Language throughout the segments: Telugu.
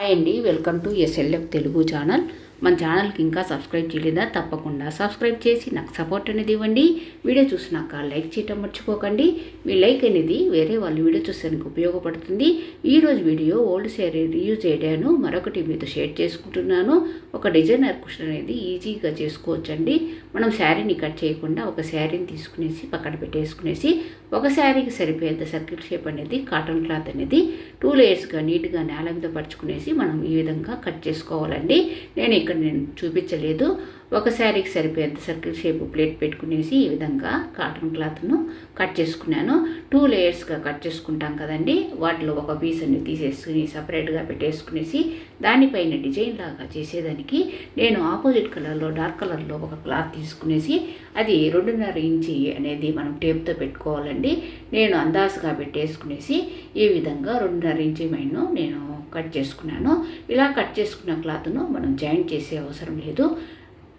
హాయ్ అండి. Welcome to SLF Telugu channel. మన ఛానల్కి ఇంకా సబ్స్క్రైబ్ చేయలేదా? తప్పకుండా సబ్స్క్రైబ్ చేసి నాకు సపోర్ట్ అనేది ఇవ్వండి. వీడియో చూసినాక లైక్ చేయటం మర్చిపోకండి. మీ లైక్ అనేది వేరే వాళ్ళు వీడియో చూసేందుకు ఉపయోగపడుతుంది. ఈరోజు వీడియో ఓల్డ్ శారీ రీయూజ్ చేయడాను. మరొకటి మీతో షేర్ చేసుకుంటున్నాను. ఒక డిజైనర్ క్వశ్చన్ అనేది ఈజీగా చేసుకోవచ్చండి. మనం శారీని కట్ చేయకుండా ఒక శారీని తీసుకునేసి పక్కన పెట్టేసుకునేసి ఒక శారీకి సరిపోయేంత సర్కిల్ షేప్ అనేది కాటన్ క్లాత్ అనేది టూ లేయర్స్గా నీట్గా నేల మీద పరుచుకునేసి మనం ఈ విధంగా కట్ చేసుకోవాలండి. నేను ఇక్కడ నేను చూపించలేదు. ఒక శారీకి సరిపోయేంత సర్కిల్ షేప్ ప్లేట్ పెట్టుకునేసి ఈ విధంగా కాటన్ క్లాత్ను కట్ చేసుకున్నాను. టూ లేయర్స్గా కట్ చేసుకుంటాం కదండి. వాటిలో ఒక పీస్ అన్ని తీసేసుకుని సపరేట్గా పెట్టేసుకునేసి దానిపైన డిజైన్ లాగా చేసేదానికి నేను ఆపోజిట్ కలర్లో డార్క్ కలర్లో ఒక క్లాత్ తీసుకునేసి అది రెండున్నర ఇంచి అనేది మనం టేప్తో పెట్టుకోవాలండి. నేను అందాసుగా పెట్టేసుకునేసి ఈ విధంగా రెండున్నర ఇంచి మైను నేను కట్ చేసుకున్నాను. ఇలా కట్ చేసుకున్న క్లాత్ను మనం జాయింట్ చేసే అవసరం లేదు.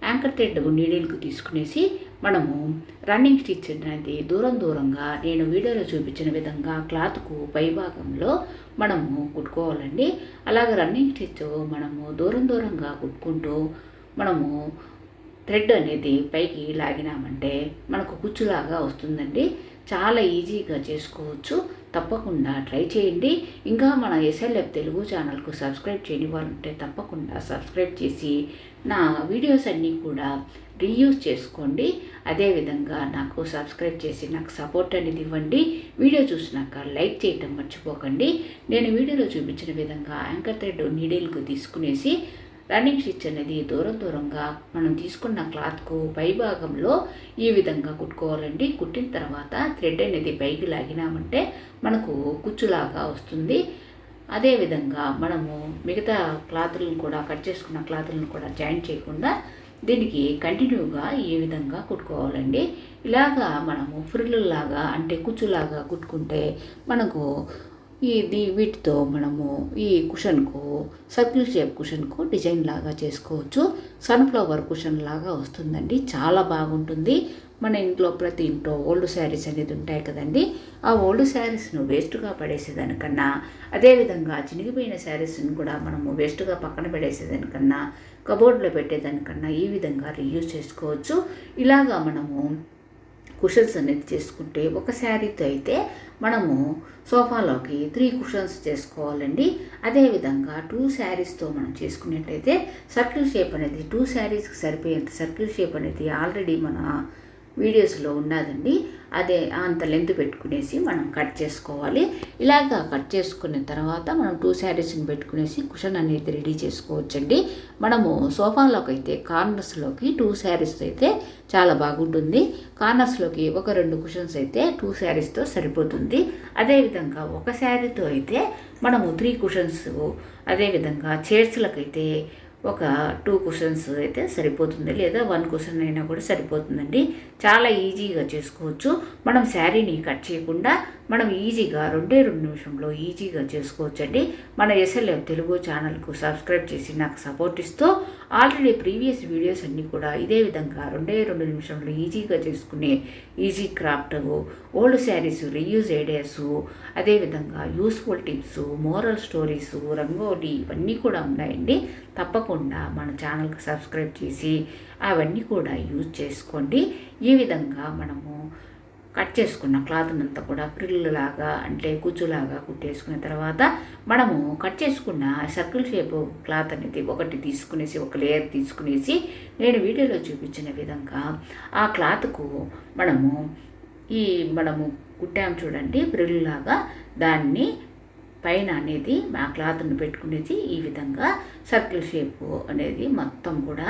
యాంకర్ థ్రెడ్ నీడిల్కి తీసుకునేసి మనము రన్నింగ్ స్టిచ్ అనేది దూరం దూరంగా నేను వీడియోలో చూపించిన విధంగా క్లాత్కు పై భాగంలో మనము కుట్టుకోవాలండి. అలాగే రన్నింగ్ స్టిచ్ మనము దూరం దూరంగా కుట్టుకుంటూ మనము థ్రెడ్ అనేది పైకి లాగినామంటే మనకు కుచ్చులాగా వస్తుందండి. చాలా ఈజీగా చేసుకోవచ్చు. తప్పకుండా ట్రై చేయండి. ఇంకా మన ఎస్ఎల్ఎఫ్ తెలుగు ఛానల్కు సబ్స్క్రైబ్ చేయని వాళ్ళు ఉంటే తప్పకుండా సబ్స్క్రైబ్ చేసి నా వీడియోస్ అన్నీ కూడా రీయూజ్ చేసుకోండి. అదేవిధంగా నాకు సబ్స్క్రైబ్ చేసి నాకు సపోర్ట్ అనేది ఇవ్వండి. వీడియో చూసినాక లైక్ చేయటం మర్చిపోకండి. నేను వీడియోలో చూపించిన విధంగా యాంకర్ థ్రెడ్ నీడిల్కు తీసుకునేసి రన్నింగ్ స్టిచ్ అనేది దూరం దూరంగా మనం తీసుకున్న క్లాత్కు పై భాగంలో ఈ విధంగా కుట్టుకోవాలండి. కుట్టిన తర్వాత థ్రెడ్ అనేది పైకి లాగినామంటే మనకు కుచ్చులాగా వస్తుంది. అదేవిధంగా మనము మిగతా క్లాతులను కూడా కట్ చేసుకున్న క్లాతులను కూడా జాయిన్ చేయకుండా దీనికి కంటిన్యూగా ఈ విధంగా కుట్టుకోవాలండి. ఇలాగా మనము ఫ్రిల్లులాగా అంటే కుచ్చులాగా కుట్టుకుంటే మనకు ఇది వీటితో మనము ఈ కుషన్కు సర్కిల్ షేప్ కుషన్కు డిజైన్ లాగా చేసుకోవచ్చు. సన్ఫ్లవర్ కుషన్ లాగా వస్తుందండి. చాలా బాగుంటుంది. మన ఇంట్లో ప్రతి ఇంట్లో ఓల్డ్ శారీస్ అనేది ఉంటాయి కదండి. ఆ ఓల్డ్ శారీస్ను వేస్ట్గా పడేసేదానికన్నా అదేవిధంగా చినిగిపోయిన శారీస్ని కూడా మనము వేస్ట్గా పక్కన పడేసేదానికన్నా కబోర్డ్లో పెట్టేదానికన్నా ఈ విధంగా రీయూజ్ చేసుకోవచ్చు. ఇలాగా మనము కుషన్స్ అనేది చేసుకుంటే ఒక శారీతో అయితే మనము సోఫాలోకి త్రీ కుషన్స్ చేసుకోవాలండి. అదేవిధంగా టూ శారీస్తో మనం చేసుకున్నట్టయితే సర్కిల్ షేప్ అనేది టూ శారీస్కి సరిపోయేంత సర్కిల్ షేప్ అనేది ఆల్రెడీ మన వీడియోస్లో ఉన్నదండి. అదే అంత లెంత్ పెట్టుకునేసి మనం కట్ చేసుకోవాలి. ఇలాగా కట్ చేసుకున్న తర్వాత మనం టూ శారీస్ని పెట్టుకునేసి కుషన్ అనేది రెడీ చేసుకోవచ్చండి. మనము సోఫాలోకి అయితే కార్నర్స్లోకి టూ శారీస్ అయితే చాలా బాగుంటుంది. కార్నర్స్లోకి ఒక రెండు కుషన్స్ అయితే టూ శారీస్తో సరిపోతుంది. అదేవిధంగా ఒక శారీతో అయితే మనము త్రీ కుషన్స్ అదేవిధంగా చైర్స్లకైతే ఒక టూ కుషన్స్ అయితే సరిపోతుంది. లేదా వన్ క్వశ్చన్ అయినా కూడా సరిపోతుందండి. చాలా ఈజీగా చేసుకోవచ్చు. మనం శారీని కట్ చేయకుండా మనం ఈజీగా రెండే రెండు నిమిషంలో ఈజీగా చేసుకోవచ్చండి. మన ఎస్ఎల్ఎఫ్ తెలుగు ఛానల్కు సబ్స్క్రైబ్ చేసి నాకు సపోర్ట్ ఇస్తూ ఆల్రెడీ ప్రీవియస్ వీడియోస్ అన్నీ కూడా ఇదే విధంగా రెండే రెండు నిమిషంలో ఈజీగా చేసుకునే easy craft old saris reuse ideas అదేవిధంగా useful tips moral stories rangoli ఇవన్నీ కూడా ఉన్నాయండి. తప్పకుండా మన ఛానల్కి సబ్స్క్రైబ్ చేసి అవన్నీ కూడా యూజ్ చేసుకోండి. ఈ విధంగా మనము కట్ చేసుకున్న క్లాత్నంతా కూడా లాగా అంటే కుచ్చులాగా కుట్టేసుకున్న తర్వాత మనము కట్ చేసుకున్న సర్కిల్ షేప్ క్లాత్ అనేది ఒకటి తీసుకునేసి ఒక లేయర్ తీసుకునేసి నేను వీడియోలో చూపించిన విధంగా ఆ క్లాత్కు మనము ఈ మనము కుట్టాము చూడండి ప్రిల్లులాగా. దాన్ని పైన అనేది మా క్లాత్ను పెట్టుకునేది ఈ విధంగా సర్కిల్ షేప్ అనేది మొత్తం కూడా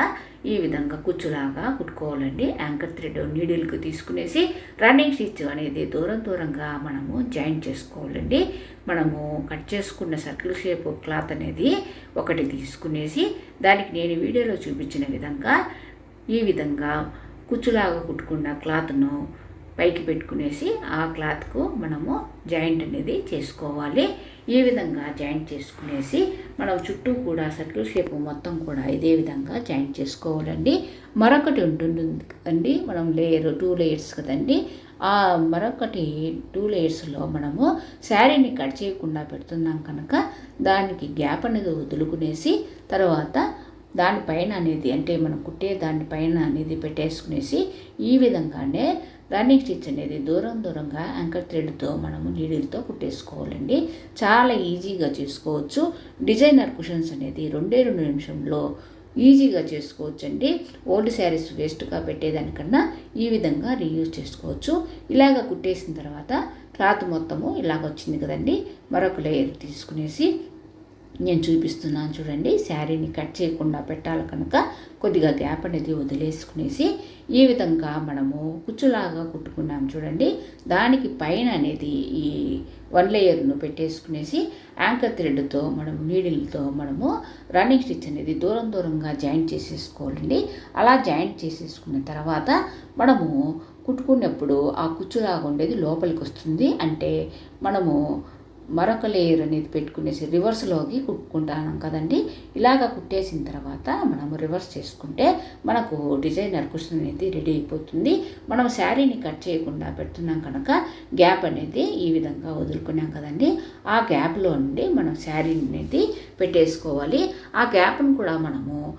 ఈ విధంగా కుచ్చులాగా కుట్టుకోవాలండి. యాంకర్ థ్రెడ్ నీడిల్కి తీసుకునేసి రన్నింగ్ స్టిచ్ అనేది దూరం దూరంగా మనము జాయింట్ చేసుకోవాలండి. మనము కట్ చేసుకున్న సర్కిల్ షేప్ క్లాత్ అనేది ఒకటి తీసుకునేసి దానికి నేను వీడియోలో చూపించిన విధంగా ఈ విధంగా కుచ్చులాగా కుట్టుకున్న క్లాత్ను పైకి పెట్టుకునేసి ఆ క్లాత్కు మనము జాయింట్ అనేది చేసుకోవాలి. ఈ విధంగా జాయింట్ చేసుకునేసి మనం చుట్టూ కూడా సర్కిల్ షేప్ మొత్తం కూడా ఇదే విధంగా జాయింట్ చేసుకోవాలండి. మరొకటి ఉంటుంది కదండి మనం లేయర్ టూ లేయర్స్ కదండి. ఆ మరొకటి టూ లేయర్స్లో మనము శారీని కట్ చేయకుండా పెడుతున్నాం కనుక దానికి గ్యాప్ అనేది వదులుకునేసి తర్వాత దానిపైన అనేది అంటే మనం కుట్టే దానిపైన అనేది పెట్టేసుకునేసి ఈ విధంగానే రన్నింగ్ స్టిచ్ అనేది దూరం దూరంగా యాంకర్ థ్రెడ్తో మనము నీడిల్తో కుట్టేసుకోవాలండి. చాలా ఈజీగా చేసుకోవచ్చు. డిజైనర్ కుషన్స్ అనేది రెండే రెండు నిమిషంలో ఈజీగా చేసుకోవచ్చండి. ఓల్డ్ శారీస్ వేస్ట్గా పెట్టేదానికన్నా ఈ విధంగా రీయూజ్ చేసుకోవచ్చు. ఇలాగ కుట్టేసిన తర్వాత క్లాత్ మొత్తము ఇలాగ వచ్చింది కదండి. మరొక లేయర్ తీసుకునేసి నేను చూపిస్తున్నాను చూడండి. శారీని కట్ చేయకుండా పెట్టాలి కనుక కొద్దిగా గ్యాప్ అనేది వదిలేసుకునేసి ఈ విధంగా మనము కుచ్చులాగా కుట్టుకున్నాం చూడండి. దానికి పైన అనేది ఈ వన్ లేయర్ను పెట్టేసుకునేసి యాంకర్ థ్రెడ్తో మనం నీడిల్తో మనము రన్నింగ్ స్టిచ్ అనేది దూరం దూరంగా జాయింట్ చేసేసుకోవాలండి. అలా జాయింట్ చేసేసుకున్న తర్వాత మనము కుట్టుకున్నప్పుడు ఆ కుచ్చులాగా ఉండేది లోపలికి వస్తుంది. అంటే మనము మరొక లేయర్ అనేది పెట్టుకునేసి రివర్స్లోకి కుట్టుకుంటాం కదండి. ఇలాగ కుట్టేసిన తర్వాత మనము రివర్స్ చేసుకుంటే మనకు డిజైనర్ కుషన్ అనేది రెడీ అయిపోతుంది. మనం శారీని కట్ చేయకుండా పెడుతున్నాం కనుక గ్యాప్ అనేది ఈ విధంగా వదులుకున్నాం కదండి. ఆ గ్యాప్లో నుండి మనం శారీ అనేది పెట్టేసుకోవాలి. ఆ గ్యాప్ను కూడా మనము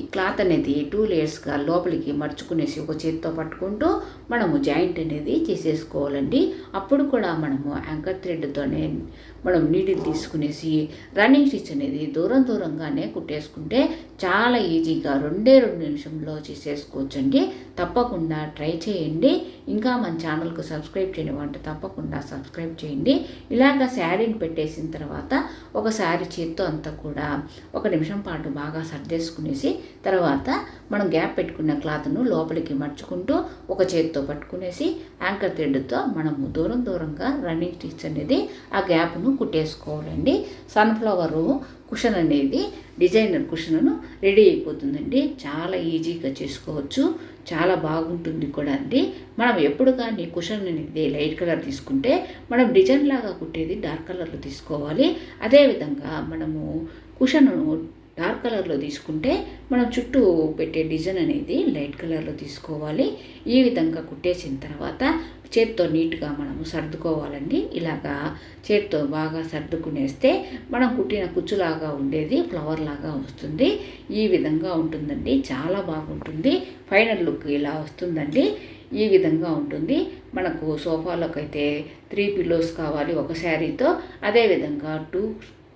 ఈ క్లాత్ అనేది టూ లేయర్స్గా లోపలికి మర్చుకునేసి ఒక చేతితో పట్టుకుంటూ మనము జాయింట్ అనేది చేసేసుకోవాలండి. అప్పుడు కూడా మనము యాంకర్ థ్రెడ్తోనే మనం నీటిని తీసుకునేసి రన్నింగ్ స్టిచ్ అనేది దూరం దూరంగానే కుట్టేసుకుంటే చాలా ఈజీగా రెండే రెండు నిమిషంలో చేసేసుకోవచ్చండి. తప్పకుండా ట్రై చేయండి. ఇంకా మన ఛానల్కు సబ్స్క్రైబ్ చేయని వంట తప్పకుండా సబ్స్క్రైబ్ చేయండి. ఇలాగ శారీని పెట్టేసిన తర్వాత ఒక శారీ చేత్తో అంతా కూడా ఒక నిమిషం పాటు బాగా సర్దేసుకునేసి తర్వాత మనం గ్యాప్ పెట్టుకున్న క్లాత్ను లోపలికి మర్చుకుంటూ ఒక చేతితో పట్టుకునేసి యాంకర్ థ్రెడ్తో మనము దూరం దూరంగా రన్నింగ్ స్టిచ్ అనేది ఆ గ్యాప్ను కుట్టేసుకోవాలండి. సన్ఫ్లవరు కుషన్ అనేది డిజైనర్ కుషన్ను రెడీ అయిపోతుందండి. చాలా ఈజీగా చేసుకోవచ్చు. చాలా బాగుంటుంది కూడా అండి. మనం ఎప్పుడు కానీ కుషన్ అనేది లైట్ కలర్ తీసుకుంటే మనం డిజైన్ లాగా కుట్టేది డార్క్ కలర్లో తీసుకోవాలి. అదేవిధంగా మనము కుషన్ను డార్క్ కలర్లో తీసుకుంటే మనం చుట్టూ పెట్టే డిజైన్ అనేది లైట్ కలర్లో తీసుకోవాలి. ఈ విధంగా కుట్టేసిన తర్వాత చేత్తో నీట్గా మనము సర్దుకోవాలండి. ఇలాగా చేత్తో బాగా సర్దుకునేస్తే మనం కుట్టిన కుచ్చులాగా ఉండేది ఫ్లవర్ లాగా వస్తుంది. ఈ విధంగా ఉంటుందండి. చాలా బాగుంటుంది. ఫైనల్ లుక్ ఇలా వస్తుందండి. ఈ విధంగా ఉంటుంది. మనకు సోఫాలోకి అయితే త్రీ పిల్లోస్ కావాలి ఒక శారీతో. అదేవిధంగా టూ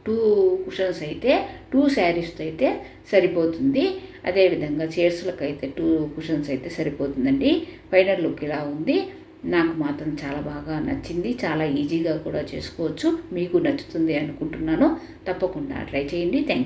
టూ కుషన్స్ అయితే టూ శారీస్తో అయితే సరిపోతుంది. అదేవిధంగా చైర్స్లకు అయితే టూ కుషన్స్ అయితే సరిపోతుందండి. ఫైనల్ లుక్ ఇలా ఉంది. నాకు మాత్రం చాలా బాగా నచ్చింది. చాలా ఈజీగా కూడా చేసుకోవచ్చు. మీకు నచ్చుతుంది అనుకుంటున్నాను. తప్పకుండా ట్రై చేయండి. Thank you